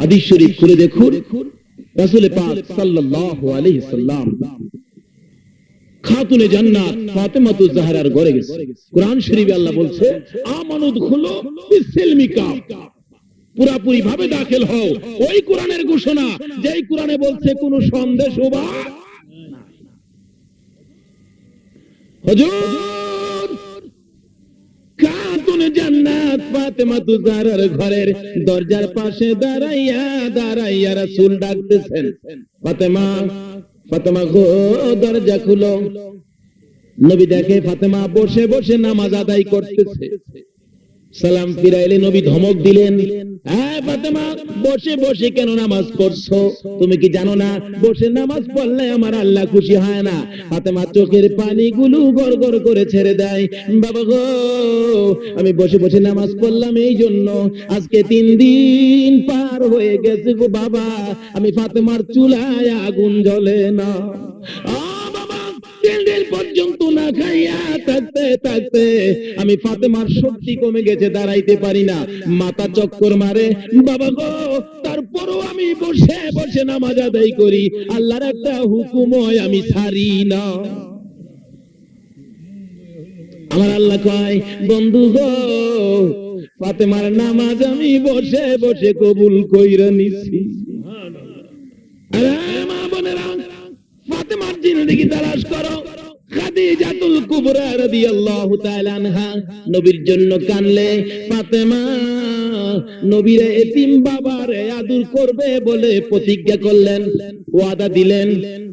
হাদিস শরীফ খুলে দেখুন। রাসূল পাক সাল্লাল্লাহু আলাইহি সাল্লাম খাতুনে জান্নাত ফাতেমাতু জাহরার ঘরে গেছে। কোরআন শরীফে আল্লাহ বলছে, আমানুদ খুলো বিসিলমি কাফ পুরাপুরি ভাবে দাখিল হও। ওই কোরআনের ঘোষণা, যেই কোরআনে বলছে কোন সন্দেশ বা হুজুর জান্নাত ফাতেমা তুজারার ঘরের দরজার পাশে দাঁড়াইয়া দাঁড়াইয়া রাসূল ডাকতেছেন, ফাতেমা ফাতেমা গো, দরজা খুলো। নবী দেখে ফাতেমা বসে বসে নামাজ আদায় করতেছে। সালাম ফিরাইলে নবী ধমক দিলেন বসে বসে কেন নামাজ তুমি কি জানো না, বসে নামাজ পড়লে আমার আল্লাহ খুশি হয় না? ফাতেমা চোখের পানি গুলো গড় গড় করে ছেড়ে দেয়, বাবা গো, আমি বসে বসে নামাজ পড়লাম এই জন্য আজকে তিন দিন পার হয়ে গেছে গো বাবা, আমি ফাতেমার চুলায় আগুন জ্বলে না। তিন দিন পর্যন্ত না আমি ফাতেমার শক্তি কমে গেছে, দাঁড়াইতে পারি না। মাথা চক্কর মারে, বাবা গো, তারপরও আমি বসে বসে নামাজ আদায় করি। আল্লাহর একটা হুকুম আমি ছাড়ি না। আমার আল্লাহ কয়, বন্ধু গো, ফাতেমার নামাজ আমি বসে বসে কবুল কইরা নিছি। আরে ফাতেমার তালাশ করো। খাদিজাতুল কুবরা রাদিয়াল্লাহু তাআলা আনহা নবীর জন্য কানলে, ফাতেমা নবীর এতিম বাবারে আদর করবে বলে প্রতিজ্ঞা করলেন, ওয়াদা দিলেন।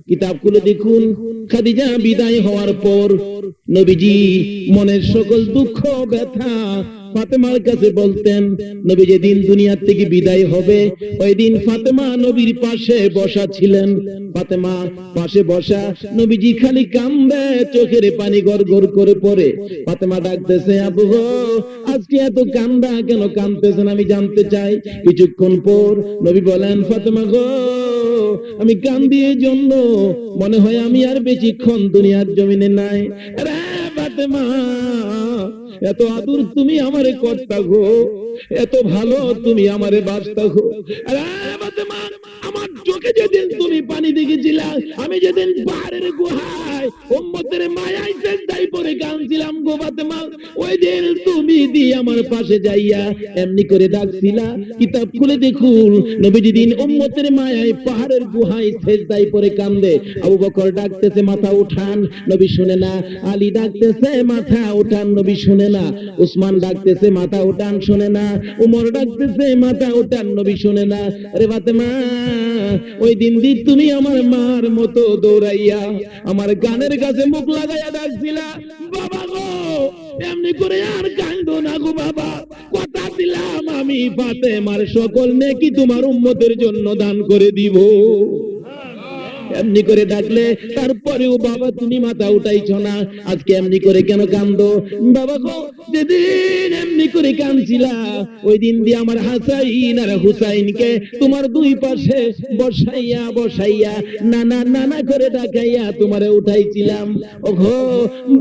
কিতাব খুলে দেখুন, খাদিজা বিদায় হওয়ার পর নবীজি মনের সকল দুঃখ, ব্যথা ফাতেমার কাছে বলতেন, নবী যেদিন দুনিয়ার থেকে বিদায় হবে ওই দিন ফাতেমা নবীর পাশে বসা ছিলেন। ফাতেমা পাশে বসা নবীজি খালি কান্দে, চোখের পানি গড় গড় করে পড়ে। ফাতেমা ডাকতেছে, আবু আজকে এত কান্দা কেন? কান্দতেছেন আমি জানতে চাই। কিছুক্ষণ পর নবী বলেন, ফাতেমা গো, আমি কান্দি এই জন্য মনে হয় আমি আর বেশিক্ষণ দুনিয়ার জমিনে নাই। ফাতেমা এত আদর তুমি আমারে কর্তা গো, এত ভালো তুমি আমারে বাস্তা গো। আমার চোখে যেদিন তুমি পানি দেখেছিলা আমি যেদিন পাহাড়ের গুহায় উম্মতের মায়ায় চেষ্টাই পরে কাঁদছিলাম গো ফাতেমা। ওই দিন তুমি দি আমার পাশে যাইয়া এমনি করে ডাকছিলা। কিতাব খুলে দেখুন নবী যেদিন উম্মতের মায়ায় পাহাড়ের গুহায় চেষ্টাই পরে কান্দে। আবু বকর ডাকতেছে, মাথা উঠান। নবী শুনে না। আলী ডাকতেছে, মাথা উঠান। নবী শুনে না। উসমান ডাকতেছে, মাথা উঠান। শুনে না। উমর ডাকতেছে, মাথা উঠান। নবী শুনে না। আরে ফাতেমা, ওই দিন দি তুমি আমার মার মতো দৌড়াইয়া আমার গানের কাছে মুখ লাগাইয়া ডাকছিলা, বাবা গো, এমনি করে আর কান্দো না গো বাবা। কথা দিলাম আমি, ফাতেমার সকল নেকি তোমার উম্মতের জন্য দান করে দিব। এমনি করে ডাকলে, তারপরেও বাবা তুমি মাথা উঠাইছ না। আজকে এমনি করে কেন কান্দো? বাবা গো, যেদিন এমনি করে কান্দছিলা ওই দিন দিয়ে আমার হাসাইন আর হুসাইনকে তোমার দুই পাশে বসাইয়া বসাইয়া, নানা নানা করে ডাকাইয়া তোমারে উঠাইছিলাম। ওঘো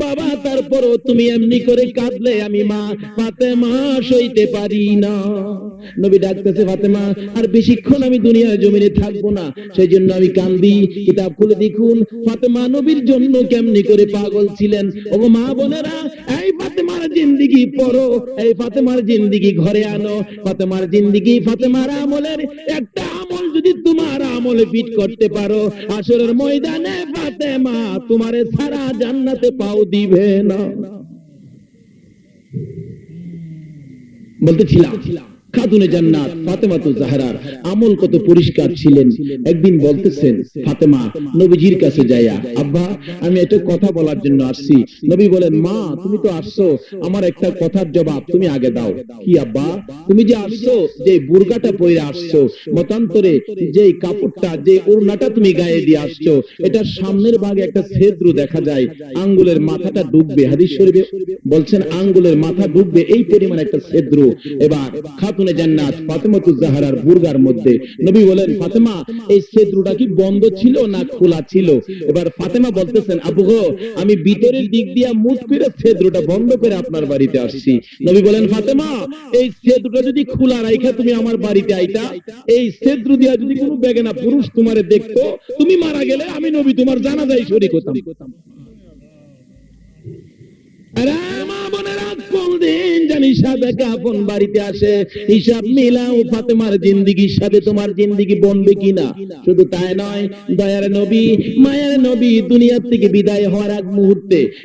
বাবা, তারপরও তুমি এমনি করে কাঁদলে আমি মা পাতে মা সইতে পারি না। নবী ডাকতেছে, ফাতেমা, আর বেশিক্ষণ আমি দুনিয়ার জমিনে থাকব না সেই জন্য আমি কান্দি। কিতাব খুলে দেখুন। ফাতেমা নবীর জন্য কেমনি করে পাগল ছিলেন? ও মা বোনেরা, এই ফাতেমার জিন্দিগি পড়ো, এই ফাতেমার জিন্দিগি ঘরে আনো। ফাতেমার জিন্দিগি ফাতেমার আমলের একটা আমল যদি তোমার আমলে ফিট করতে পারো আসরের ময়দানে ফাতেমা তোমারে সারা জান্নাতে পাও দিবে না। বলতেছিলাম। খাতুনে জান্নাত ফাতেমা তো জাহরার আমল কত পরিষ্কার ছিলেন। একদিন বলতেছেন, ফাতেমা, নবীজির কাছে যাইয়া, আব্বা, আমি একটা কথা বলার জন্য আসছি। নবী বলেন, মা, তুমি তো আসছো, আমার একটা কথার জবাব তুমি আগে দাও। কি আব্বা? তুমি যে আসছো, যে বুর্গাটা পরে আসছো, মতান্তরে যে কাপড়টা, যে ওড়নাটা তুমি গায়ে দিয়ে আসছো, এটা সামনের ভাগে একটা ছেদ্র দেখা যায়, আঙ্গুলের মাথাটা ডুববে। হাদিস শরীফে বলছেন, আঙ্গুলের মাথা ডুববে, এই পরিমাণ একটা ছেদ্র। এবার খাতুন খাতুনে জান্নাত ফাতেমাতুজ জাহরার বুরগার মধ্যে। নবী বলেন, ফাতেমা, এই ছেদ্রটা কি বন্ধ ছিল না খোলা ছিল? এবার ফাতেমা বলতেছেন, আবু গো আমি ভিতরের দিক দিয়া মুখ করে ছেদ্রটা বন্ধ করে আপনার বাড়িতে আসছি। নবী বলেন, ফাতেমা, এই সেতুটা যদি খোলা রাইখা তুমি আমার বাড়িতে আইতা, এই ছেদ্র দিয়া যদি কোনো বেগেনা পুরুষ তোমারে দেখতো, তুমি মারা গেলে আমি নবী তোমার জানাজাই শরীক হতাম।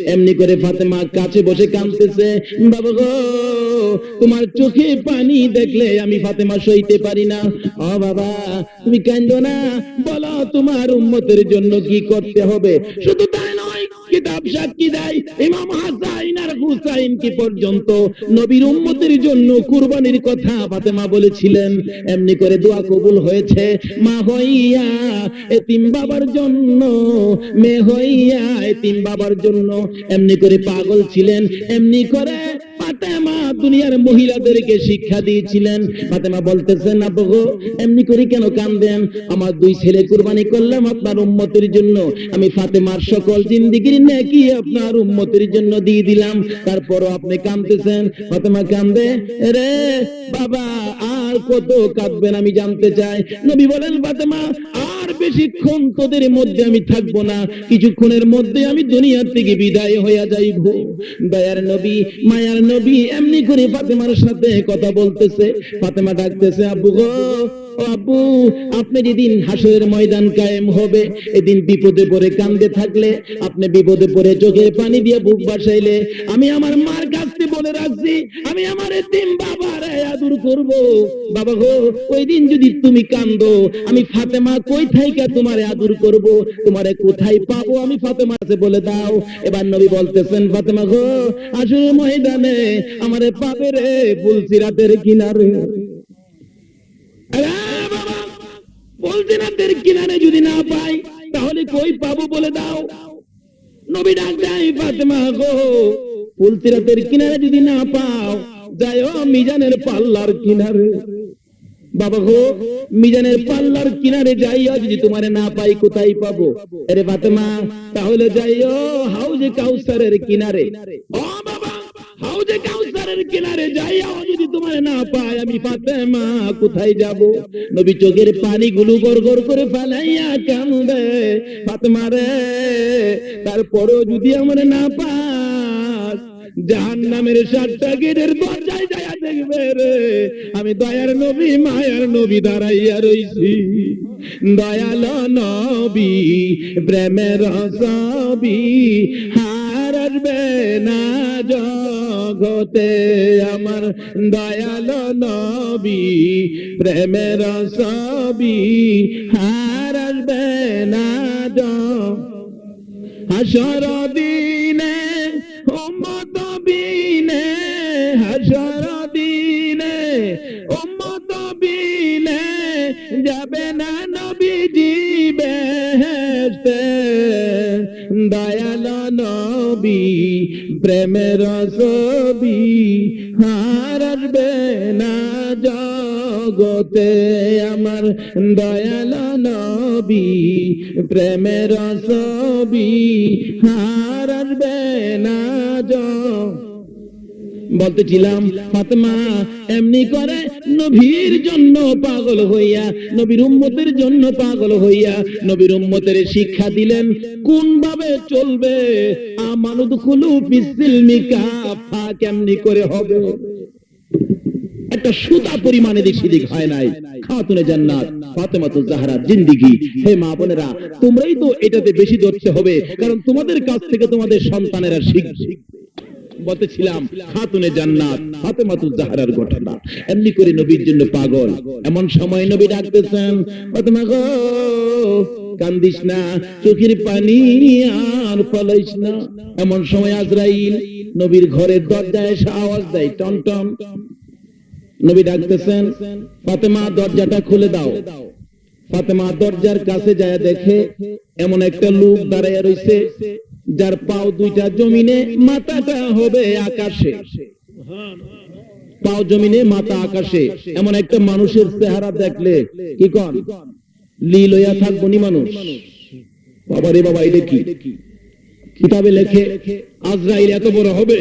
এমনি করে কাছে বসে কাঁদতেছে বাবা গো তোমার চোখে পানি দেখলে আমি ফাতেমা সইতে পারি না ও বাবা তুমি কান্দো না, বলো তোমার উম্মতের জন্য কি করতে হবে? শুধু তাই কিতাব সাক্ষী দেয়। ইমাম হাসাইন আর হুসাইন কি পর্যন্ত? নবীর উম্মতের জন্য কুরবানির কথা ফাতেমা বলেছিলেন। এমনি করে দোয়া কবুল হয়েছে। মা হইয়া, এতিম বাবার জন্য। মেয়ে হইয়া, এতিম বাবার জন্য। এমনি করে পাগল ছিলেন। এমনি করে ফাতেমা দুনিয়ার মহিলাদেরকে শিক্ষা দিয়েছিলেন। ফাতেমা বলতেছেন আবু এমনি করে কেন কান্দেন? আমার দুই ছেলে কুরবানি করলাম আপনার উম্মতের জন্য। আমি ফাতেমার সকল জিন্দিগির নেকি আপনার উম্মতের জন্য দিয়ে দিলাম। তারপরও আপনি কাঁদতেছেন। ফাতেমা কান্দে রে বাবা, আর কত কাঁদবেন আমি জানতে চাই। নবী বলেন, ফাতেমা আর বেশিক্ষণ তোদের মধ্যে আমি থাকব না। কিছুক্ষণের মধ্যে আমি দুনিয়ার থেকে বিদায় হইয়া যাইব। দয়ার নবী, মায়ার নবী এমনি করে ফাতেমার সাথে কথা বলতেছে। ফাতেমা ডাকতেছে, আব্বু গো আব্বু আপনি যেদিন হাসরের ময়দান কায়েম হবে। এদিন বিপদে পড়ে কান্দে থাকলে, আপনি বিপদে পড়ে চোখের পানি দিয়ে বুক বাসাইলে, আমি আমার মার কাছ বলে রাখছি, আমি আমার এতিম বাবার আদর করব। বাবা গো, ওই দিন যদি তুমি কান্দো, আমি ফাতেমা কই থাইকা তোমার আদর করব? তোমারে কোথায় পাবো আমি ফাতেমা কাছে বলে দাও। এবার নবী বলতেছেন, ফাতেমা গো আসলে ময়দানে আমারে পাবে রে ফুলসিরাতের কিনারে। আরে দের কিনারে যদি না পাই, তাহলে কই পাবো বলে দাও? নবী ডাক দেয়, ফাতেমা গো ফুলসিরাতের কিনারে যদি না পাও মিজানের পাল্লার কিনারে। বাবা গো, মিজানের পাল্লার কিনারে যাইও, যদি তোমারে না পাই, কোথায় পাবো? আরে ফাতেমা, তাহলে যাইও হাউজে কাউসারের কিনারে। ও বাবা যাইও যদি তারপরও যদি আমারে না পাস জাহান নামের সাতটা গেটের দরজায় যায়া দেখবে রে, আমি দয়ার নবী, মায়ার নবী দাঁড়াইয়া রইছি। দয়াল নবী, প্রেমের সবি হার আসবে না জগতে আমার দয়াল নবী, প্রেমের সবি হার আসবে না হাসর দিনে, উম্মত বিনে, হাসর দিনে, উম্মত বিনে যাবে না নবীজি বেহেশতে। দয়াল নবী প্রেমের ছবি হারবে না জগতে আমার দয়াল নবী, প্রেমের ছবি হারবে না বলতেছিলাম, ফাতমা এমনি করে নবীর জন্য পাগল হইয়া, নবীর উম্মতের জন্য পাগল হইয়া নবীর উম্মতের শিক্ষা দিলেন কোন ভাবে চলবে? আমানুদ খুলু পিসিল মিকা ফা কেমনি করে হবে? একটা সুতা পরিমাণে দিক হয় নাই, খাতুনে জান্নাত জাহরা, জিন্দিগি। হে মা বোনেরা, তোমরাই তো এটাতে বেশি ধরতে হবে, কারণ তোমাদের কাছ থেকে তোমাদের সন্তানেরা শিখবে। বলতেছিলাম খাতুনে জান্নাত, ফাতেমাতু জাহরার ঘটনা। এমনি করে নবীর জন্য পাগল। এমন সময় নবী ডাকতেছেন, ফাতেমা গো, কান্দিস না, চোখের পানি আর ফলাইস না। এমন সময় আজরাইল নবীর ঘরের দরজায় এসে আওয়াজ দেয়, টন টন। নবী ডাকতেছেন, ফাতেমা, দরজাটা খুলে দাও। ফাতেমা দরজার কাছে যায় দেখে, এমন একটা লোক দাঁড়াইয়া রইছে। যার পাও দুইটা জমিনে মাথাটা হবে আকাশে। পাও জমিনে মাথা আকাশে। এমন একটা মানুষের চেহারা দেখলে কি কন? লি লইয়া থাকব নি মানুষ। বাবা রে বাবা, এটা কি? কিতাবে লেখে, আজরাইল এত বড় হবে?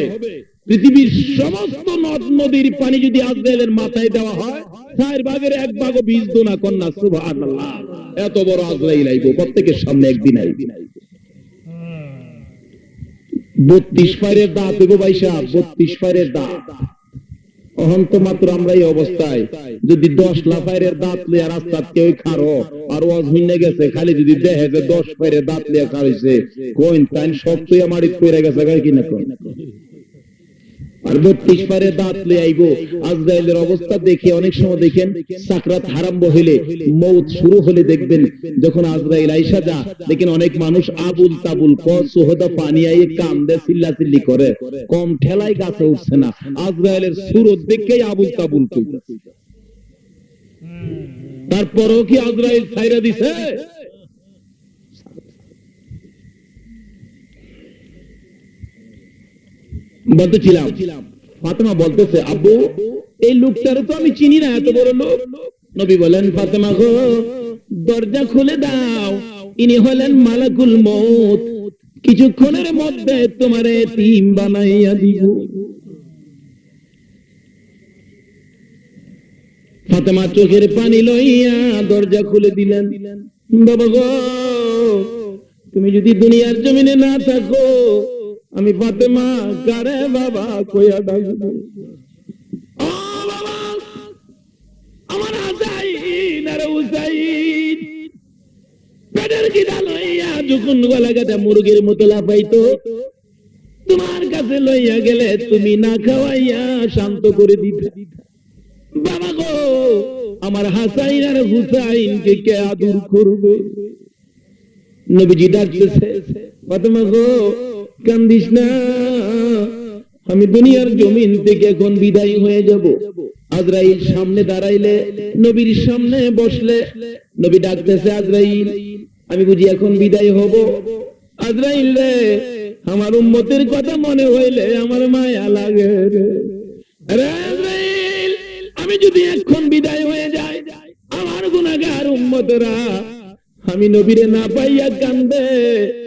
পৃথিবীর সমস্ত নদ নদীর পানি যদি আজরাইলের মাথায় দেওয়া হয়, চার ভাগের এক ভাগ বীজ দোনা কন্যা, সুবহানাল্লাহ। এত বড় আজরাইল আইবো, প্রত্যেকের সামনে একদিন আইবি। বত্রিশ পায়ের দাঁত ভাই সাহেব, বত্রিশ পায়ের দাঁত অহন্ত মাত্র আমরা এই অবস্থায়। যদি দশ লাফাইরের দাঁত লিয়া রাস্তাত কেউ খারো, আর ওয়াজ হইনে গেছে, খালি যদি দেখে যে দশ পায়ের দাঁত লিয়া খাইছে কইন তাই সব তুই আমার কইরা গেছে কিনা কইন আর বত্রিশ পারে দাঁত আজরাইলের অবস্থা দেখে অনেক সময় দেখেন সাকরাত আরম্ভ হইলে, মৌত শুরু হলে দেখবেন যখন আইসা যা দেখেন অনেক মানুষ আবুল তাবুল ক সোহদা পানি আইয়ে কান্দে চিল্লা চিল্লি করে। কম ঠেলাই গাছে উঠছে না। আজরাইলের সুরত দেখেই আবুল তাবুল তারপরও কি আজরাইল ছাইরা দিছে? বলতেছিলাম ফাতেমা বলতেছে, আব্বু, এই লোকটার তো আমি চিনি না, এত বড় লোক। নবী বলেন, ফাতেমা গো, দরজা খুলে দাও। ইনি হলেন মালাকুল মৌত কিছুক্ষণের মধ্যে তোমারে তিম বানাইয়া দিব। ফাতেমা চোখের পানি লইয়া দরজা খুলে দিলেন। বাবা গো, তুমি যদি দুনিয়ার জমিনে না থাকো আমি ফাতেমা কারে বাবা কইয়া ডাকবো আমার আর মুরগির মতো লাফাইতো, তোমার কাছে লইয়া গেলে তুমি না খাওয়াইয়া শান্ত করে দিতে। বাবা গো, আমার হাসাইন আর হুসাইনকে কে আদর করবে? নবীজি ডাকতেছে গো কান্দিস না। আমি দুনিয়ার জমিন থেকে এখন বিদায় হয়ে যাব। আজরাইল সামনে দাঁড়াইলে, নবীর সামনে বসলে। নবী ডাকতেছে, আজরাইল, আমি বুঝি এখন বিদায় হব? আজরাইল রে, আমার উম্মতের কথা মনে হইলে আমার মায়া লাগে আমি যদি এখন বিদায় হয়ে যাই, আমার গুনাহগার উম্মতরা আমি নবীরে না পাইয়া কান্দে।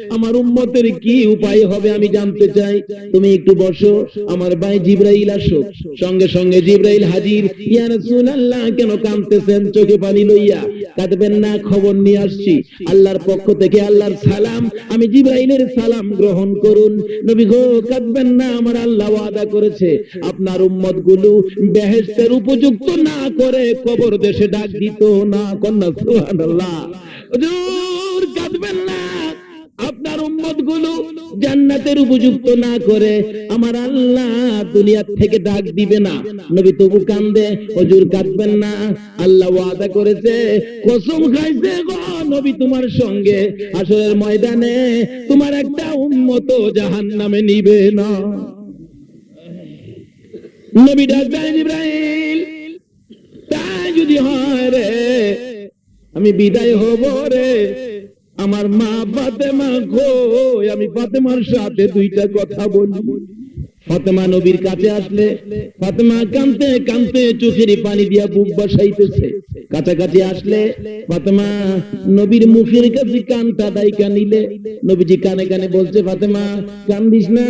আমার উম্মতের কি উপায় হবে আমি জানতে চাই। তুমি একটু বসো, আমার ভাই জিব্রাইল আসো সঙ্গে সঙ্গে জিব্রাইল হাজির। ইয়া রাসূলুল্লাহ, কেন কাঁদতেছেন? চোখে পানি লইয়া। কাঁদবেন না, খবর নিয়ে আসছি। আল্লাহর পক্ষ থেকে আল্লাহর সালাম। আমি জিব্রাইলের সালাম গ্রহণ করুন। নবী গো, কাঁদবেন না, আমার আল্লাহ ওয়াদা করেছে। আপনার উম্মতগুলো বেহেশতের উপযুক্ত না করে কবর দেশে ডাক দিত না, কন্যা সুবহানাল্লাহ। আপনার উম্মতগুলো জান্নাতের উপযুক্ত না করে আমার আল্লাহ দুনিয়ার থেকে ডাক দিবে না। নবী তবু কান্দে, হুজুর কাঁদবেন না। আল্লাহ ওয়াদা করেছে, কসম খাইছে নবী তোমার সঙ্গে। আসরের ময়দানে তোমার একটা উম্মত জাহান্নামে নিবে না। নবী ডাক দেন ইব্রাহিম, তাই যদি হয় রে আমি বিদায় হব রে। আমার মা ফাতেমা গো, আমি ফাতেমার সাথে দুইটা কথা বলি। ফাতেমা নবীর কাছে আসলে, ফাতেমা কানতে কানতে চোখের পানি দিয়া বুক বাসাইতেছে। কাছাকাছি আসলে, ফাতেমা নবীর মুখের কাছে কানটা দাইকা নিলে, নবীজি কানে কানে বলছে, ফাতেমা, কান্দিস না।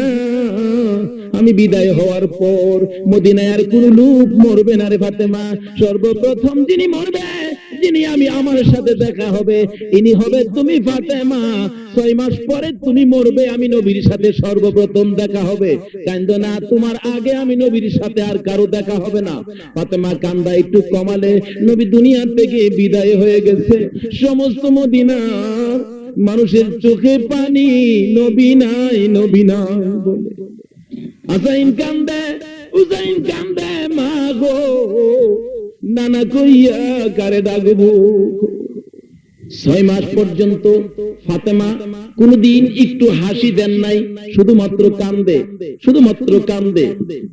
আমি বিদায় হওয়ার পর মদিনায় আর কোন লোক মরবে না রে ফাতেমা। সর্বপ্রথম যিনি মরবে যিনি আমি আমার সাথে দেখা হবে, ইনি হবে তুমি ফাতেমা। ছয় মাস পরে তুমি মরবে, আমি নবীর সাথে সর্বপ্রথম দেখা হবে। কান্দ না, তোমার আগে আমি নবীর সাথে আর কারও দেখা হবে না। ফাতেমা কান্দা একটু কমালে, নবী দুনিয়া থেকে বিদায় হয়ে গেছে। সমস্ত মদিনা মানুষের চোখে পানি, নবী নাই নবী নাই বলে। আসাইন কান্দে, উসাইন কান্দে, মা গো। নানা কইয়া কারে ডাকবো ছয় মাস পর্যন্ত ফাতেমা কোনদিন একটু হাসি দেন নাই, শুধুমাত্র কান্দে শুধুমাত্র কান্দে।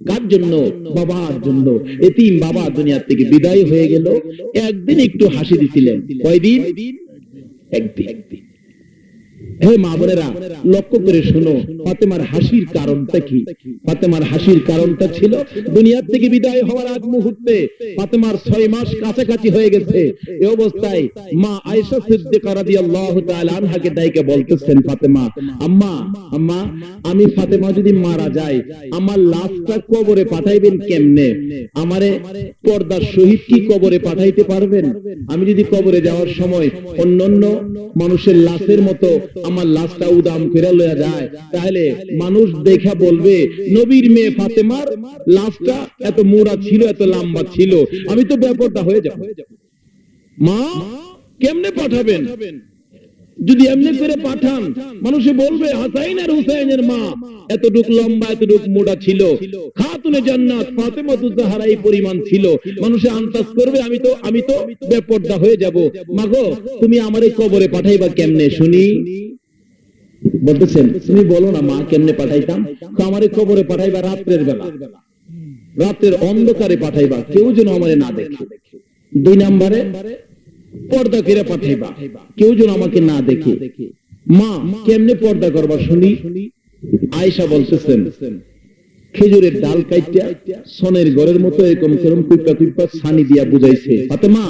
কার জন্য? বাবার জন্য। এতিম বাবা দুনিয়া থেকে বিদায় হয়ে গেল। একদিন একটু হাসি দিছিলেন। কয়দিন? একদিন। হে মা বোনেরা, লক্ষ্য করে শোনো, ফাতেমার হাসির কারণটা কি? ফাতেমার হাসির কারণটা ছিল দুনিয়ার থেকে বিদায় হওয়ার আগ মুহূর্তে ফাতেমার ছয় মাস কাছাকাছি হয়ে গেছে। এই অবস্থায় মা আয়েশা সিদ্দিকা রাদিয়াল্লাহু তাআলা আনহাকে ডাইকে বলতেছেন, ফাতেমা, আম্মা আম্মা, আমি ফাতেমা যদি মারা যায়, আমার লাশটা কবরে পাঠাইবেন কেমনে? আমারে পর্দার সহিত কি কবরে পাঠাইতে পারবেন? আমি যদি কবরে যাওয়ার সময় অন্যান্য মানুষের লাশের মতো আমার লাশটা উদাম করে লয়া যায়। তাহলে মানুষ দেখা বলবে, নবীর মেয়ে ফাতেমার লাশটা এত মোড়া ছিল, এত লম্বা ছিল। আমি তো ব্যাপারটা হয়ে যাব। মা, কেমনে পাঠাবেন? যদি এমনি করে পাঠান, মানুষে বলবে, হাসাইন আর হুসাইনের মা এতটুক লম্বা, এতটুক মোটা ছিল। খাতুনে জান্নাত, ফাতেমা তুজাহারা এই পরিমাণ ছিল। মানুষে আন্দাজ করবে, আমি তো আমি তো বেপর্দা হয়ে যাব। মাগো, তুমি আমারে কবরে পাঠাইবা কেমনে শুনি? বলতেছেন, তুমি বলো না মা কেমনে পাঠাইতাম? তো আমারে কবরে পাঠাইবা রাত্রের বেলা। রাতের অন্ধকারে পাঠাইবা, কেউ যেন আমারে না দেখে। দুই নম্বরে, পর্দা করে পাঠাইবা, কেউ যেন আমাকে না দেখে। মা, কেমনে পর্দা করবা শুনি? আয়সা বলতেছেন খেজুরের ডাল কাইটা সনের ঘরের মতো এরকম কেরম কুইপা কুইপা ছানি দিয়া বুঝাইছে। ফাতেমা,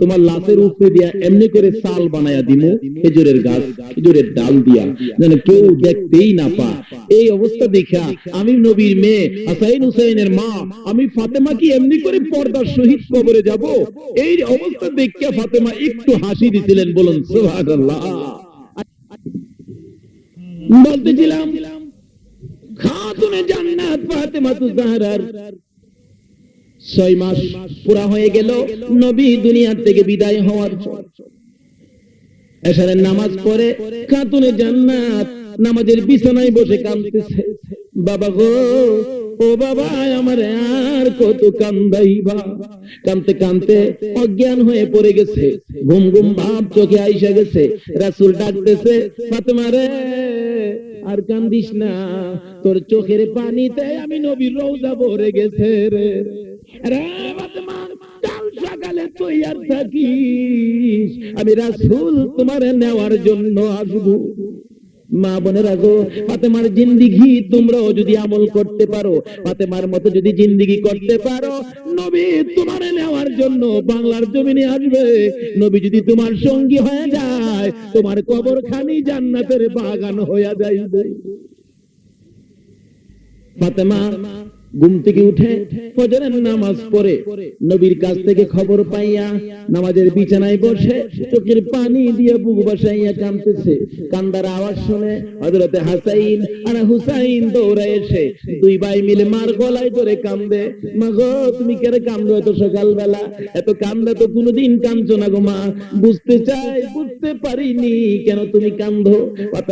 তোমার লাশের উপরে দিয়া এমনি করে চাল বানায়া দিমু, খেজুরের গাছ, খেজুরের ডাল দিয়া, যেন কেউ দেখতেই না পা এই অবস্থা দেখা আমি নবীর মেয়ে, হাসাইন হুসাইনের মা, আমি ফাতেমা কি এমনি করে পর্দার সহিত কবরে যাব? এই অবস্থা দেখিয়া ফাতেমা একটু হাসি দিছিলেন, বলুন, সুবহানাল্লাহ। বলতেছিলাম জান্নাত ফাতেমাতু ছয় মাস পুরা হয়ে গেল, নবী থেকে বিদায় হওয়ার নামাজ পড়ে খাতুনে জান্নাত নামাজের বিছানায় বসে কাঁদতেছে। বাবা গো ও বাবা আমার আর কত কানতে কানতে অজ্ঞান হয়ে পড়ে গেছে। ঘুম ঘুম ভাব চোখে আইসা গেছে। রাসুল ডাকতেছে আর কান্দিস না। তোর চোখের পানিতে আমি নবীর রৌজা ভরে গেছে রে। রে সকালে তৈয়ার থাকিস। আমি রাসুল তোমার নেওয়ার জন্য আসব। মা বোনেরা গো, ফাতেমার জিন্দিগি তোমরাও যদি আমল করতে পারো, ফাতেমার মতো যদি জিন্দিগি করতে পারো, নবী তোমার নেওয়ার জন্য বাংলার জমিনে আসবে। নবী যদি তোমার সঙ্গী হয়ে যায়, তোমার কবর খানি জান্নাতের বাগান হয়ে যাইবে। ফাতেমা ঘুম থেকে উঠে ফজরের নামাজ পড়ে। নবীর কাছ থেকে খবর পাইয়া নামাজের বিছানায় বসে চোখের পানি দিয়ে বুক বসাইয়া কাঁদতেছে। কান্দার আওয়াজ শুনে হযরতে হাসাইন আর হুসাইন দৌড়ে এসে দুই ভাই মিলে মার গলায় ধরে কান্দে। মা গো তুমি কেন কান্দো এত সকালবেলা? এত কান্দা তো কোনোদিন কাঁদছো না গো মা। বুঝতে চাই, বুঝতে পারিনি কেন তুমি কান্দো।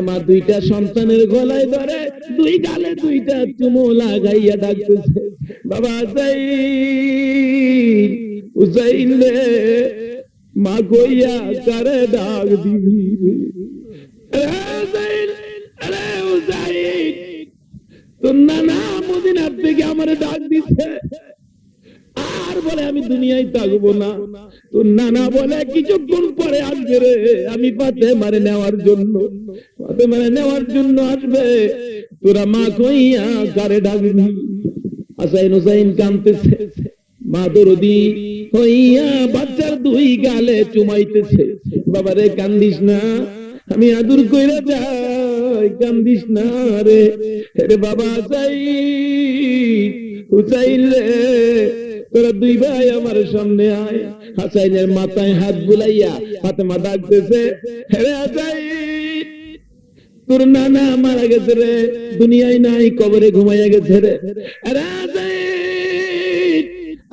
মা দুইটা সন্তানের গলায় ধরে দুই গালে দুইটা চুমো লাগাইয়া ডাকতেছে বাবা হুসাইন উজাইলে মা কইয়া কারে ডাক দিবি রে? হুসাইন, আরে হুসাইন, তোর নানা মদিনার থেকে আমার ডাক দিছে। আর বলে আমি দুনিয়ায় থাকব না। তোর নানা বলে, কিছুক্ষণ পরে আসবে রে, আমি পাতে মারে নেওয়ার জন্য। পাতে মারে নেওয়ার জন্য আসবে। তোরা মা কইয়া কারে ডাকবি আসাইন হুসাইন কানতেছে। মা দরদি হইয়া বাচ্চার দুই গালে চুমাইতেছে। বাবারে কান্দিস না। আমি আদুর কইরা যাই, কান্দিস না রে। রে বাবা, চাই হুসাইন রে। তোরা দুই ভাই আমার সামনে আয়। হাসাইনের মাথায় হাত বুলাইয়া ফাতেমা ডাকতেছে হে হাসাইন তোর নানা মারা গেছে রে দুনিয়ায় নাই কবরে ঘুমাইয়া গেছে রে। আরে হাসাইন,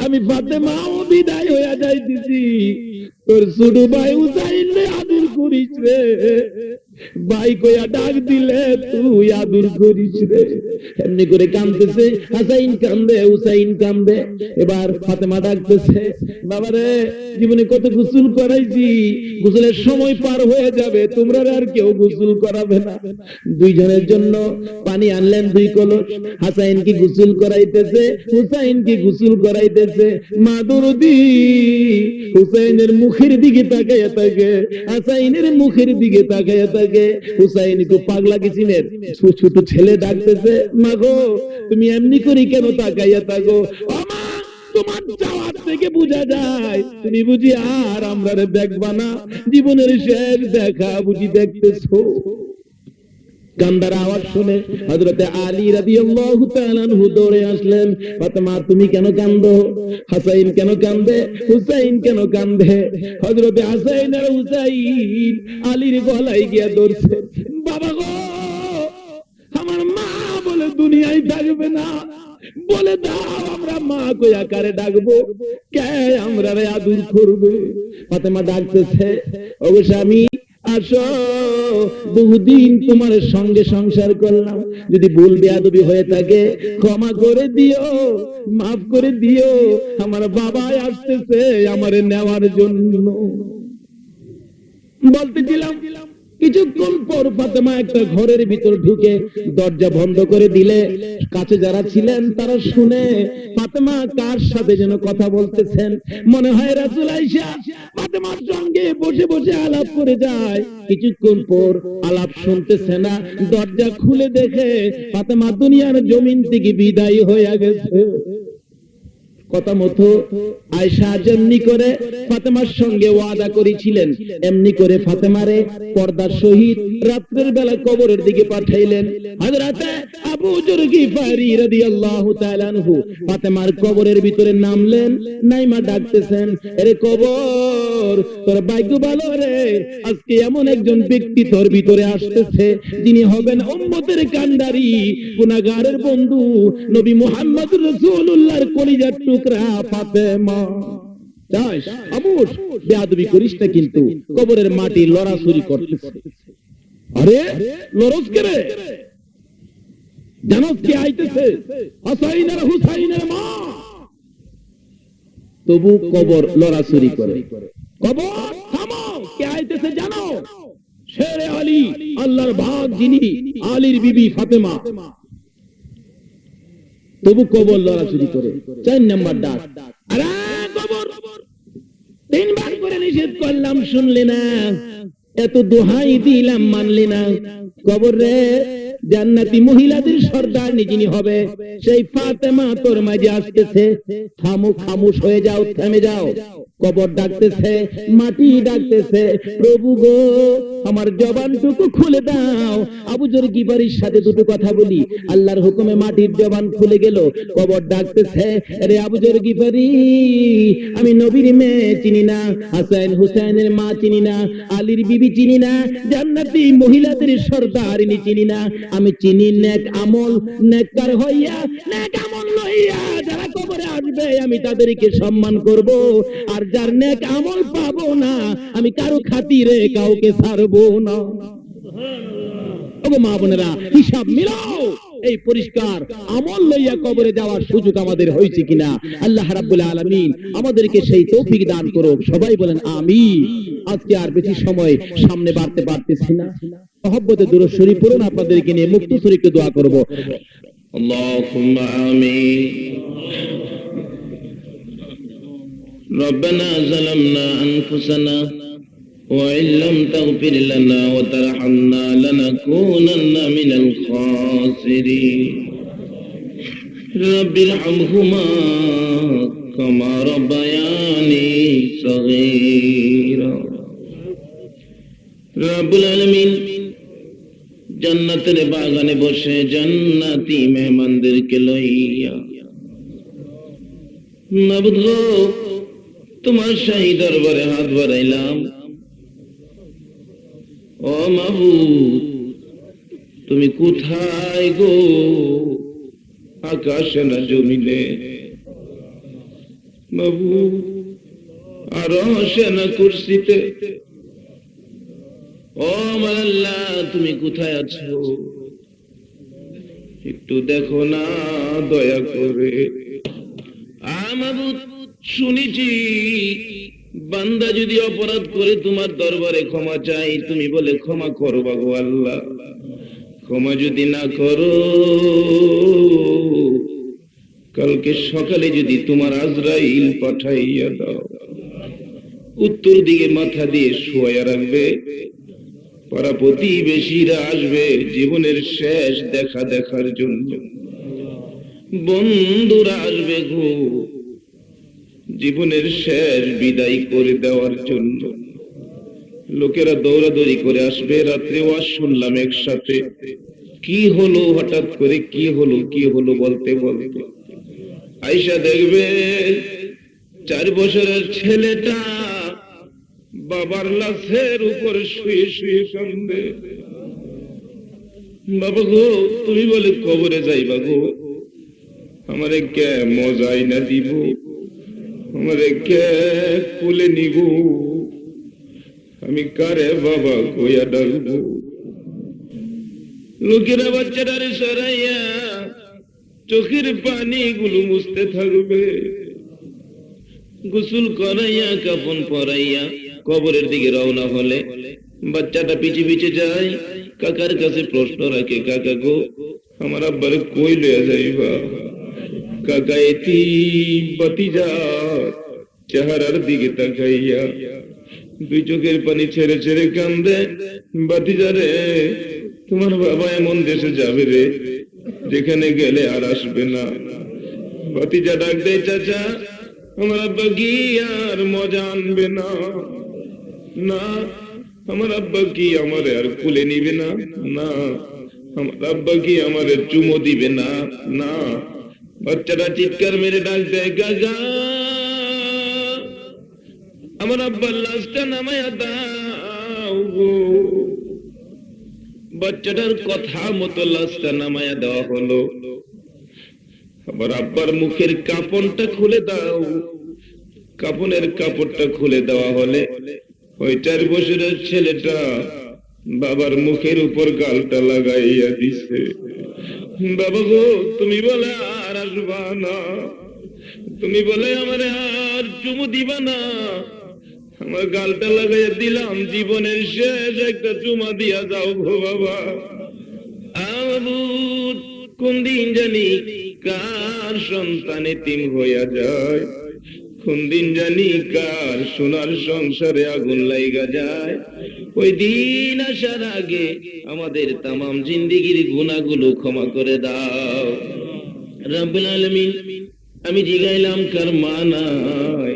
আমি ফাতেমাও বিদায় হইয়া যাইতেছি। তোর ছোট ভাই উসাইন আদর করিস রে। ভাই কইয়া ডাক দিলে তুই করিস রে। এমনি করে কান্দতেছে হাসাইন কান্দে হুসাইন কান্দে এবার ফাতেমা ডাকতেছে বাবারে জীবনে কত গোসল করাইছি সময় পার হয়ে যাবে, তোমরা আর কেউ করাবে না। দুইজনের জন্য পানি আনলেন দুই কলস। হাসাইন কি গোসল করাইতেছে, হুসাইন কি গোসল করাইতেছে, মা দরদি, হুসাইনের মুখের দিকে তাকাইয়া থাকে, হাসাইনের মুখের দিকে তাকাইয়া থাকে থেকে হুসাইন একটু পাগলা কিসিমের। ছোট ছেলে ডাকতেছে মা গো তুমি এমনি করি কেন তাকাইয়া থাকো? তোমার যাওয়ার থেকে বোঝা যায়, তুমি বুঝি আর আমরা দেখবা না। জীবনের শেষ দেখা বুঝি দেখতেছো। কান্দার আওয়াজ শুনে হযরতে আলী দৌড়ে আসলেন। ফাতেমা, তুমি কেন কান্দো কেন কান্দে হুসাইন কেন কান্দে আর হুসাইন আলীর গলায় গিয়া ধরছে বাবা গো, আমার মা বলে দুনিয়ায় থাকবে না। বলে দাও, আমরা মা কইয়া কারে ডাকবো? কে আমরা রে আদুর করবে? ফাতেমা ডাকতেছে, ওগো স্বামী আসো। বহুদিন তোমার সঙ্গে সংসার করলাম। যদি ভুল বেয়াদবি হয়ে থাকে, ক্ষমা করে দিও, মাফ করে দিও। আমার বাবাই আসতেছে আমার নেওয়ার জন্য। বলতেছিলাম কিছুক্ষণ পর ফাতেমা একটা ঘরের ভিতর ঢুকে দরজা বন্ধ করে দিলে। কাছে যারা ছিলেন তারা শুনে, ফাতেমা কার সাথে যেন কথা বলতেছেন? মনে হয় রাসুল আইসা ফাতেমার সঙ্গে বসে বসে আলাপ করে যায়। কিছুক্ষণ পর আলাপ শুনতেছে না, দরজা খুলে দেখে ফাতেমা দুনিয়ার জমিন থেকে বিদায় হয়ে গেছে। কথা মতো আয়সা যেমনি করে ফাতেমার সঙ্গে ওয়াদা করেছিলেন, এমনি করে ফাতেমারে পর্দার সহিত রাত্রের বেলা কবরের দিকে পাঠাইলেন। হযরতে আবু রাদিয়াল্লাহু তাআলা আনহু ফাতেমার কবরের ভিতরে নামলেন, নাইমা ডাকতেছেন, এরে কবর, তোর ভাগ্য ভালো রে, আজকে এমন একজন ব্যক্তি তোর ভিতরে আসতেছে, যিনি হবেন উম্মতের কান্ডারি গুনাহগারের বন্ধু, নবী মুহাম্মদ রাসূলুল্লাহর কলিজার কবরের মাটি লড়াছড়ি করতেছে। আরে লরস কে রে? জানোস কে আইতেছে? তবু কবর লড়াছড়ি করে। জানো? আল্লাহর ভাগ যিনি, আলীর বিবি ফাতেমা। তবু কবর লড়াচুরি করে। চার নাম্বার ডাক। তিনবার করে নিষেধ করলাম, শুনলে না? এত দোহাই দিলাম, মানলে না? কবর রে, জান্নাতি মহিলাদের সর্দার যিনি হবে, সেই ফাতেমা তোর মাঝে আসতেছে। থামু, খামুশ হয়ে যাও, থেমে যাও। কবর ডাকতেছে, মাটি ডাকতেছে, প্রভু গো, আমার জবানটুকু খুলে দাও। আবু জর গিবারির সাথে দুটো কথা বলি। আল্লাহর হুকুমে মাটির জবান খুলে গেল, কবর ডাকতেছে রে আবু জর গিবারি, আমি নবীর মেয়ে চিনি না হাসান হুসাইনের মা চিনি না, আলীর বিবি চিনি না, জান্নাতি মহিলাদের সর্দারিনী চিনি না। আমি চিনি নেক আমল, নেককার হইয়া, নেক আমল লইয়া যারা কবরে আসবে, আমি তাদেরকে সম্মান করব। আর যার নেক আমল না, আমি কারও খাতিরে কাউকে ছাড়বো না। মা বোনেরা, হিসাব মিলাও। এই পরিষ্কার আমল লইয়া কবরে যাওয়ার সুযোগ আমাদের হয়েছে কিনা? আল্লাহ আমাদেরকে সেই তৌফিক দান করুক। সবাই বলেন আমি আজকে আর বেশি সময় সামনে বাড়তে পারতেছি না। মহব্বতে দূর শরীফ পড়ুন, আপনাদেরকে নিয়ে মুক্ত শরীফকে দোয়া করব। اللهم آمين. ربنا ظلمنا أنفسنا وإن لم تغفر لنا وترحمنا لنكونن من الخاسرين. رب ارحمهما كما ربياني صغيرا. رب العالمين. জান্নাতের বাগানে বসে জান্নাতি মেহমানদেরকে লইয়া। মাবুদ তোমার শাহী দরবারে হাত বাড়াইলাম। ও মাবুদ, তুমি কোথায় গো? আকাশে না জমিলে। মাবুদ, আর না কুর্সিতে। ও আমার তুমি কোথায় আছো? একটু দেখো না, দয়া করে। শুনেছি। বান্দা যদি অপরাধ করে তোমার দরবারে ক্ষমা চাই তুমি বলে ক্ষমা করো বাগো আল্লাহ। ক্ষমা যদি না করো, কালকে সকালে যদি তোমার আজরাইল পাঠাইয়া দাও, উত্তর দিকে মাথা দিয়ে শোয়া রাখবে। পাড়া প্রতিবেশীরা আসবে জীবনের শেষ দেখা দেখার জন্য। বন্ধুরা আসবে গো, জীবনের শেষ বিদায় করে দেওয়ার জন্য। লোকেরা দৌড়াদৌড়ি করে আসবে, রাত্রে ওয়াজ শুনলাম একসাথে। কি হলো হঠাৎ করে, কি হলো কি হলো বলতে বলতে। আইসা দেখবে, চার বছরের ছেলেটা বাবার লাশের উপর শুয়ে শুয়ে কান্দে। বাবা গো, তুমি বলে কবরে যাইবা গো। আমারে কে মজাই না দিব? আমারে কে কুলে নিব? আমি কারে বাবা কইয়া ডাকবো? লোকেরা বাচ্চাটারে সরাইয়া চোখের পানি গুলো মুছতে থাকবে। গোসল করাইয়া কাফন পরাইয়া কবরের দিকে রওনা হলে বাচ্চাটা পিছে পিছে যায়, কাকার কাছে প্রশ্ন রাখে, কাকা গো, আমার আব্বারে কই লইয়া যাইবা? কাকা, এটি বাতিজা, চেহারার দিকে তাকাইয়া দুই চোখের পানি ছেড়ে ছেড়ে কান্দে, বাতিজা রে, তোমার বাবা এমন দেশে যাবে রে, যেখানে গেলে আর আসবে না। বাতিজা ডাক দেয়, চাচা, আমার আব্বা কি আর মজা আনবে না। না, আমার আব্বা কি আমার আর কুলে নিবে না? না, আমার আব্বা কি আমার চুমো দিবে না? না, বাচ্চাটা চিৎকার মেরে ডাক দেয়, গাগা! আমার আব্বার লাশটা নামায়া দাও বাচ্চাটার কথা মতো লাশটা নামায়া দেওয়া হলো। আমার আব্বার মুখের কাপনটা খুলে দাও। কাপনের কাপড়টা খুলে দেওয়া হলে ওই চার বছরের ছেলেটা বাবার মুখের উপর গালটা লাগাইয়া দিছে। বাবা গো, তুমি বলে আর আসবা না। তুমি বলে আমার আর চুমু দিবা না। আমার গালটা লাগাইয়া দিলাম, জীবনের শেষ একটা চুমা দিয়া যাও গো বাবা। কোন দিন জানি কার সন্তান এতিম হইয়া যায়? কোন দিন জানি কার সোনার সংসারে আগুন লাইগা যায়? ওই দিন আসার আগে আমাদের তামাম জিন্দিগির গুণাগুলো ক্ষমা করে দাও। রাব্বুল আমি জিগাইলাম, কার মা নাই?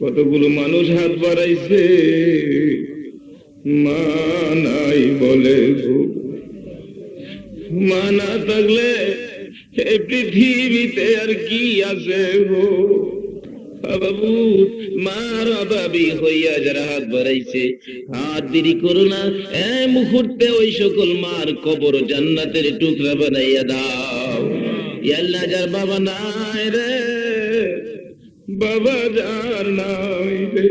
কতগুলো মানুষ হাত বাড়াইছে? মা নাই বলে গো মা না থাকলে পৃথিবীতে আর কি আছে গো? মার অভাবী হইয়া যারা হাত বাড়াইছে, হাত মুহূর্তে ওই সকল মার কবর জান্নাতের টুকরা বানাইয়া দাও। ইয়াল্লা যার বাবা নাই রে, বাবা যার নাই রে।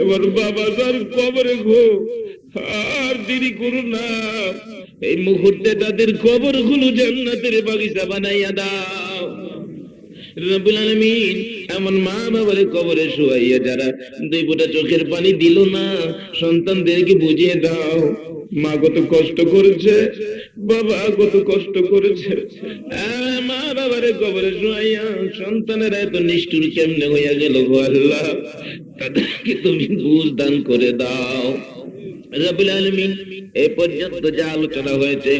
এবার বাবা যার কবরে গো আর দেরি করো না। এই মুহূর্তে তাদের কবরগুলো জান্নাতের বাগিচা বানাইয়া দাও। এমন মা কবরে শুয়াইয়া যারা দুই চোখের পানি দিল না, সন্তানদেরকে বুঝিয়ে দাও। মা কত কষ্ট করেছে, বাবা কত কষ্ট করেছে। মা বাবারে কবরে শুয়াইয়া সন্তানেরা এত নিষ্ঠুর কেমনে হইয়া গেল আল্লাহ? তাদেরকে তুমি বুঝ দান করে দাও। রবিল আলমিন এ পর্যন্ত যা আলোচনা হয়েছে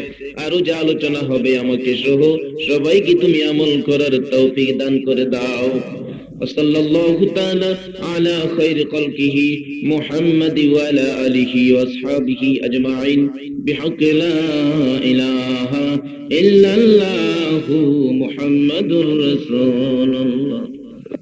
আরো যা আলোচনা হবে আমাকে সহ সবাইকে তুমি আমল করার তৌফিক দান করে দাও وصلى الله تعالى على خير خلقه محمد وعلى آله وأصحابه أجمعين بحق لا إله إلا الله محمد رسول الله